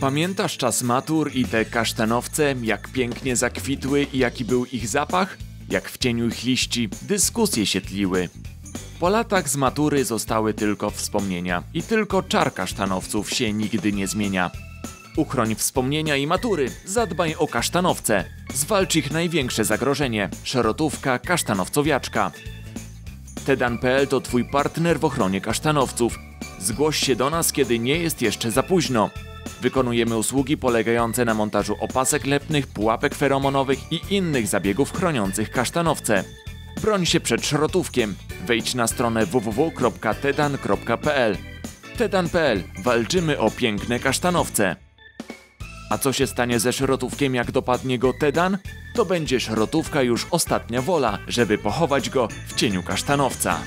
Pamiętasz czas matur i te kasztanowce, jak pięknie zakwitły i jaki był ich zapach? Jak w cieniu ich liści dyskusje się tliły. Po latach z matury zostały tylko wspomnienia i tylko czar kasztanowców się nigdy nie zmienia. Uchroń wspomnienia i matury, zadbaj o kasztanowce. Zwalcz ich największe zagrożenie szerotówka kasztanowcowiaczka. Tedan.pl to Twój partner w ochronie kasztanowców. Zgłoś się do nas, kiedy nie jest jeszcze za późno. Wykonujemy usługi polegające na montażu opasek lepnych, pułapek feromonowych i innych zabiegów chroniących kasztanowce. Broń się przed szrotówkiem. Wejdź na stronę www.tedan.pl. Tedan.pl. Walczymy o piękne kasztanowce. A co się stanie ze szrotówkiem, jak dopadnie go Tedan? To będzie szrotówka już ostatnia wola, żeby pochować go w cieniu kasztanowca.